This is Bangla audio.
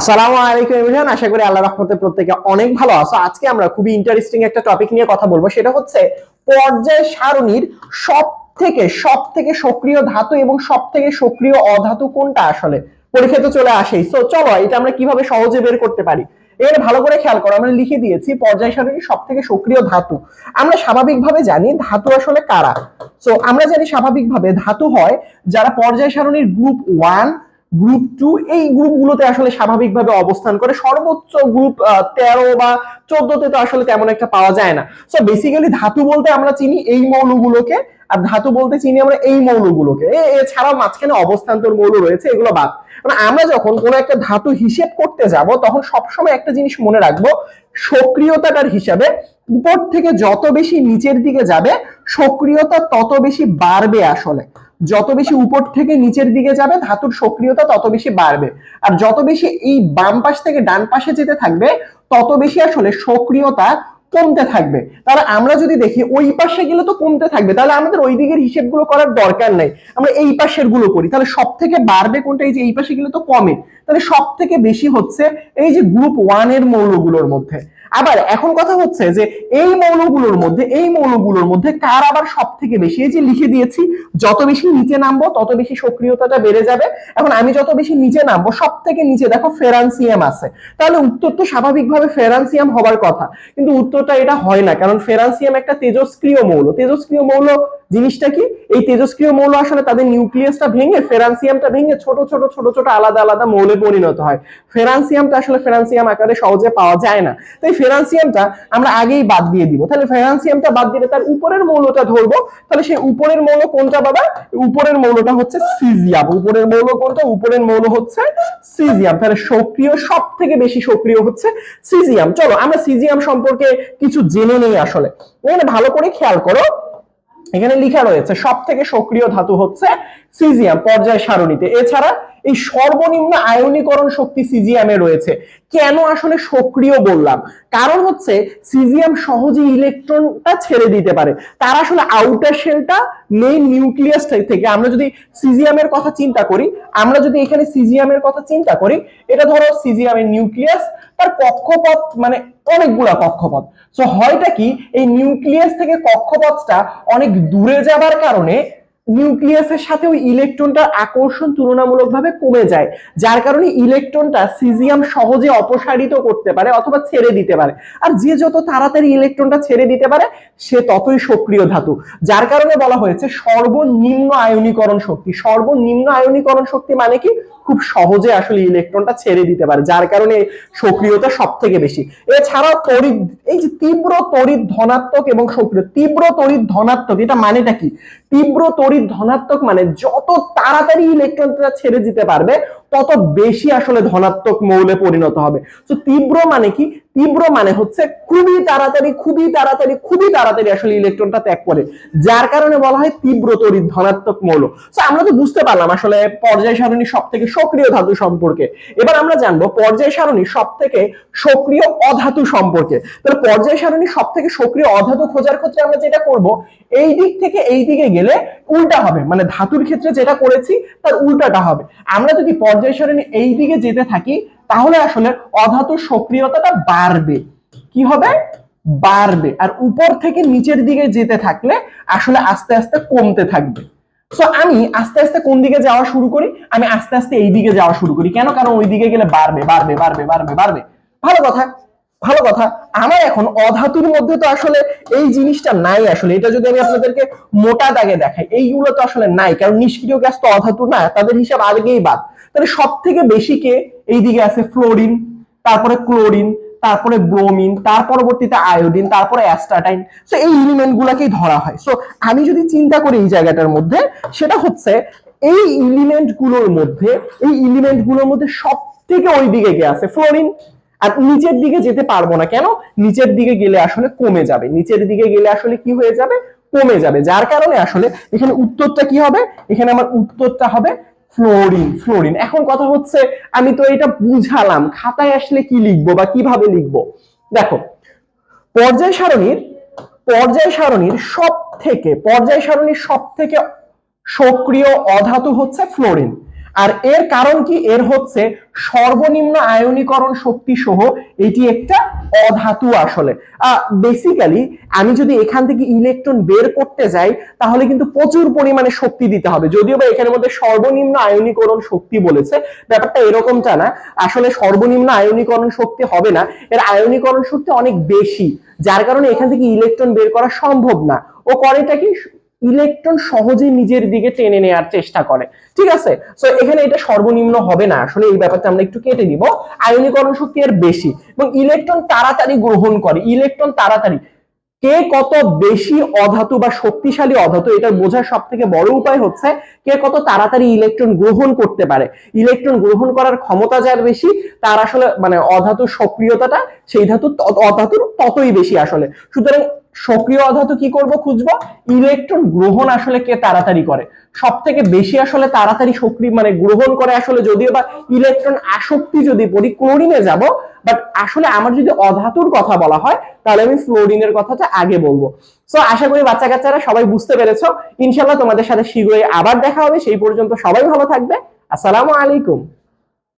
আসসালামু আলাইকুম এভরিওয়ান, আশা করি আল্লাহ রহমতে প্রত্যেকে অনেক ভালো আছো। আজকে আমরা খুবই ইন্টারেস্টিং একটা টপিক নিয়ে কথা বলব, সেটা হচ্ছে পর্যায় সারণীর সব সব থেকে সক্রিয় ধাতু এবং সব থেকে সক্রিয় অধাতু কোনটা আসলে? পরীক্ষা তো চলে আসেই। সো চলো, এটা আমরা কীভাবে সহজে বের করতে পারি? এখানে ভালো করে খেয়াল করো, আমরা লিখে দিয়েছি পর্যায় সারণীর সব থেকে সক্রিয় ধাতু। আমরা স্বাভাবিকভাবে জানি ধাতু আসলে কারা। আমরা জানি স্বাভাবিকভাবে ধাতু হয় যারা পর্যায় সারণীর গ্রুপ ওয়ান গ্রুপ টু এই গ্রুপগুলোতে আসলে স্বাভাবিকভাবে অবস্থান করে। সর্বোচ্চ গ্রুপ তেরো বা চোদ্দতে তো আসলে তেমন একটা পাওয়া যায় না। সো বেসিক্যালি ধাতু বলতে আমরা চিনি এই মৌলগুলোকে, আর ধাতু বলতে চিনি আমরা এই মৌলগুলোকে। এছাড়াও মাঝখানে অবস্থান্তর মৌল রয়েছে, এগুলো বাদ। মানে আমরা যখন কোনো একটা ধাতু হিসেব করতে যাব, তখন সবসময় একটা জিনিস মনে রাখব, সক্রিয়তাটার হিসাবে উপর থেকে যত বেশি নিচের দিকে যাবে, সক্রিয়তা তত বেশি বাড়বে আসলে। যত বেশি উপর থেকে নিচের দিকে যাবে, ধাতুর সক্রিয়তা তত বেশি বাড়বে। আর যত বেশি এই বাম পাশ থেকে ডান পাশে যেতে থাকবে, তত বেশি আসলে সক্রিয়তা কমতে থাকবে। তাহলে আমরা যদি দেখি, ওই পাশে গেলে তো কমতে থাকবে, তাহলে আমাদের ওই দিকের হিসেবগুলো করার দরকার নাই। আমরা এই পাশেরগুলো করি। তাহলে সব থেকে বাড়বে কোনটা? এই যে এই পাশে গেলে তো কমে। তাহলে সব থেকে বেশি হচ্ছে এই যে গ্রুপ ওয়ানের মৌলগুলোর মধ্যে। আবার এখন কথা হচ্ছে যে এই মৌলগুলোর মধ্যে, এই মৌলগুলোর মধ্যে কার আবার সব থেকে বেশি? এই যে লিখে দিয়েছি, যত বেশি নিচে নামবো, তত বেশি সক্রিয়তাটা বেড়ে যাবে। এখন আমি যত বেশি নিচে নামবো সব থেকে নিচে দেখো ফেরান্সিয়াম আছে। তাহলে উত্তর তো স্বাভাবিকভাবে ফেরান্সিয়াম হবার কথা। কিন্তু উত্তরটা এটা হয় না, কারণ ফেরান্সিয়াম একটা তেজস্ক্রিয় মৌল। তেজস্ক্রিয় মৌল জিনিসটা কি? এই তেজস্ক্রিয় মৌল আসলে তাদের নিউক্লিয়াসটা ভেঙে, ফেরান্সিয়ামটা ভেঙে ছোট ছোট ছোট ছোট আলাদা আলাদা মৌলে পরিণত হয়। ফেরান্সিয়ামটা আসলে ফেরান্সিয়াম আকারে সহজে পাওয়া যায় না। তাই ফেরান্সিয়ামটা আমরা আগেই বাদ দিয়ে দিব। তাহলে ফেরান্সিয়ামটা বাদ দিলে তার উপরের মৌলটা ধরবো। তাহলে সেই উপরের মৌল কোনটা বাবা? উপরের মৌলটা হচ্ছে সিজিয়াম। উপরের মৌল কোনটা? উপরের মৌল হচ্ছে সিজিয়াম। তাহলে সক্রিয় সব থেকে বেশি সক্রিয় হচ্ছে সিজিয়াম। চলো, আমরা সিজিয়াম সম্পর্কে কিছু জেনে নেই আসলে। এখানে ভালো করে খেয়াল করো। এখানে লিখা রয়েছে সব থেকে সক্রিয় ধাতু হচ্ছে সিজিয়াম পর্যায় সারণীতে। এছাড়া এই সর্বনিম্ন আয়নীকরণ শক্তি সিজিএম এ রয়েছে। কেন আসলে সক্রিয় বললাম? কারণ হচ্ছে সিজিয়াম সহজে ইলেকট্রনটা ছেড়ে দিতে পারে। তার আসলে আউটার শেলটা মেইন নিউক্লিয়াস থেকে আমরা যদি সিজিএম সিজিয়ামের কথা চিন্তা করি, আমরা যদি এখানে সিজিএম সিজিয়ামের কথা চিন্তা করি, এটা ধরো সিজিয়ামের নিউক্লিয়াস তার কক্ষপথ মানে অনেকগুলা কক্ষপথ। সো হয়টা কি, এই নিউক্লিয়াস থেকে কক্ষপথটা অনেক দূরে যাবার কারণে নিউক্লিয়াসের সাথে ওই ইলেকট্রনটার আকর্ষণ তুলনামূলকভাবে কমে যায়, যার কারণে ইলেকট্রনটা সিজিয়াম সহজে অপসারিত করতে পারে অথবা ছেড়ে দিতে পারে। আর যে যত তাড়াতাড়ি ইলেকট্রনটা ছেড়ে দিতে পারে, সে ততই সক্রিয় ধাতু, যার কারণে বলা হয়েছে সর্বনিম্ন আয়নীকরণ শক্তি। সর্বনিম্ন আয়নীকরণ শক্তি মানে কি? খুব সহজে আসলে ইলেকট্রনটা ছেড়ে দিতে পারে, যার কারণে সক্রিয়তা সব থেকে বেশি। এছাড়াও তড়িৎ, এই যে তীব্র তড়িৎ ধনাত্মক এবং সক্রিয়, তীব্র তড়িৎ ধনাত্মক, এটা মানেটা কি? তীব্র তড়িৎ ধনাত্মক মানে যত তাড়াতাড়ি ইলেকট্রনটা ছেড়ে দিতে পারবে তত বেশি আসলে ধনাত্মক মৌলে পরিণত হবে। তো তীব্র মানে কি? তীব্র মানে হচ্ছে খুবই তাড়াতাড়ি খুবই তাড়াতাড়ি খুবই তাড়াতাড়ি আসলে ইলেকট্রনটা ত্যাগ করে। যার কারণে বলা হয় তীব্র তড়িৎ ধনাত্মক মৌল। তো আমরা তো বুঝতে পারলাম আসলে পর্যায় সারণী সব থেকে সক্রিয় ধাতু সম্পর্কে। এবার আমরা জানব পর্যায় সারণী সব থেকে সক্রিয় অধাতু সম্পর্কে। তাহলে পর্যায় সারণী সব থেকে সক্রিয় অধাতু খোঁজার ক্ষেত্রে আমরা যেটা করব, এই দিক থেকে এই দিকে গেলে উল্টা হবে। মানে ধাতুর ক্ষেত্রে যেটা করেছি, তার উল্টাটা হবে। আমরা যদি পর্যায় সারণী এই দিকে যেতে থাকি, তাহলে আসলে অধাতুর সক্রিয়তাটা বাড়বে। কি হবে? বাড়বে। আর উপর থেকে নিচের দিকে যেতে থাকলে আসলে আস্তে আস্তে কমতে থাকবে। সো আমি আস্তে আস্তে কোন দিকে যাওয়া শুরু করি? আমি আস্তে আস্তে এই দিকে যাওয়া শুরু করি। কেন? কারণ ওই দিকে গেলে বাড়বে বাড়বে বাড়বে বাড়বে বাড়বে। ভালো কথা ভালো কথা। আমার এখন অধাতুর মধ্যে তো আসলে এই জিনিসটা নাই আসলে। এটা যদি আমি আপনাদেরকে মোটা দাগে দেখাই, এইগুলো তো আসলে নাই। কারণ নিষ্ক্রিয় গ্যাস তো অধাতু না, তাদের হিসাব আগেই বাদ। তাহলে সব থেকে বেশি কে? এইদিকে আছে ফ্লোরিন তারপরে ক্লোরিন তারপরে ব্রোমিন তার পরবর্তীতে আয়োডিন তারপরে অ্যাস্টাটাইন সো এই এলিমেন্ট গুলাকেই ধরা হয়। সো আমি যদি চিন্তা করি এই জায়গাটার মধ্যে, সেটা হচ্ছে এই এলিমেন্টগুলোর মধ্যে, এই এলিমেন্টগুলোর মধ্যে সব থেকে ওই দিকে কে আছে? ফ্লোরিন আর নিচের দিকে যেতে পারব না কেন? নিচের দিকে গেলে আসলে কমে যাবে। নিচের দিকে গেলে আসলে কি হয়ে যাবে? কমে যাবে। যার কারণে আসলে এখানে উত্তরটা কি হবে? এখানে আমার উত্তরটা হবে ফ্লোরিন ফ্লোরিন এখন কথা হচ্ছে, আমি তো এটা বুঝালাম, খাতায় আসলে কি লিখব বা কীভাবে লিখব? দেখো, পর্যায় সারণীর পর্যায় সারণীর সব থেকে পর্যায় সারণীর সব থেকে সক্রিয় অধাতু হচ্ছে ফ্লোরিন আর এর কারণ কি? এর হচ্ছে সর্বনিম্ন আয়নীকরণ শক্তি সহ এটি একটা অধাতু আসলে। বেসিক্যালি আমি যদি এখান থেকে ইলেকট্রন বের করতে যাই, তাহলে কিন্তু প্রচুর পরিমাণে শক্তি দিতে হবে। যদিও বা এখানের মধ্যে সর্বনিম্ন আয়নীকরণ শক্তি বলেছে, ব্যাপারটা এরকমটা না। আসলে সর্বনিম্ন আয়নীকরণ শক্তি হবে না। এর আয়নীকরণ শক্তি অনেক বেশি, যার কারণে এখান থেকে ইলেকট্রন বের করা সম্ভব না। ও করেটা কি? ইলেকট্রন সহজে নিজের দিকে টেনে নেওয়ার চেষ্টা করে। ঠিক আছে? সো এখানে এটা সর্বনিম্ন হবে না। আসলে এই ব্যাপারটা আমরা একটু কেটে দিব আয়নীকরণ শক্তি এর বেশি এবং ইলেকট্রন তাড়াতাড়ি গ্রহণ করে। ইলেকট্রন তাড়াতাড়ি। কে কত বেশি অধাতু বা শক্তিশালী অধাতু এটার বোঝার সব থেকে বড় উপায় হচ্ছে, কে কত তাড়াতাড়ি ইলেকট্রন গ্রহণ করতে পারে। ইলেকট্রন গ্রহণ করার ক্ষমতা যার বেশি, তার আসলে মানে অধাতুর সক্রিয়তাটা, সেই ধাতু অধাতুর ততই বেশি আসলে। সুতরাং সক্রিয় অধাতু কি করব খুঁজবো? ইলেকট্রন গ্রহণ আসলে কে তাড়াতাড়ি করে? সব থেকে বেশি আসলে তাড়াতাড়ি সক্রিয় মানে গ্রহণ করে আসলে যদিও বা ইলেকট্রন আসক্তি যদি পড়ি, ক্লোরিনে যাব। বাট আসলে আমার যদি অধাতুর কথা বলা হয়, তাহলে আমি ফ্লোরিনের কথাটা আগে বলব। সো আশা করি বাচ্চা কাচ্চারা সবাই বুঝতে পেরেছ। ইনশাল্লাহ তোমাদের সাথে শীঘ্রই আবার দেখা হবে। সেই পর্যন্ত সবাই ভালো থাকবে। আসসালামু আলাইকুম।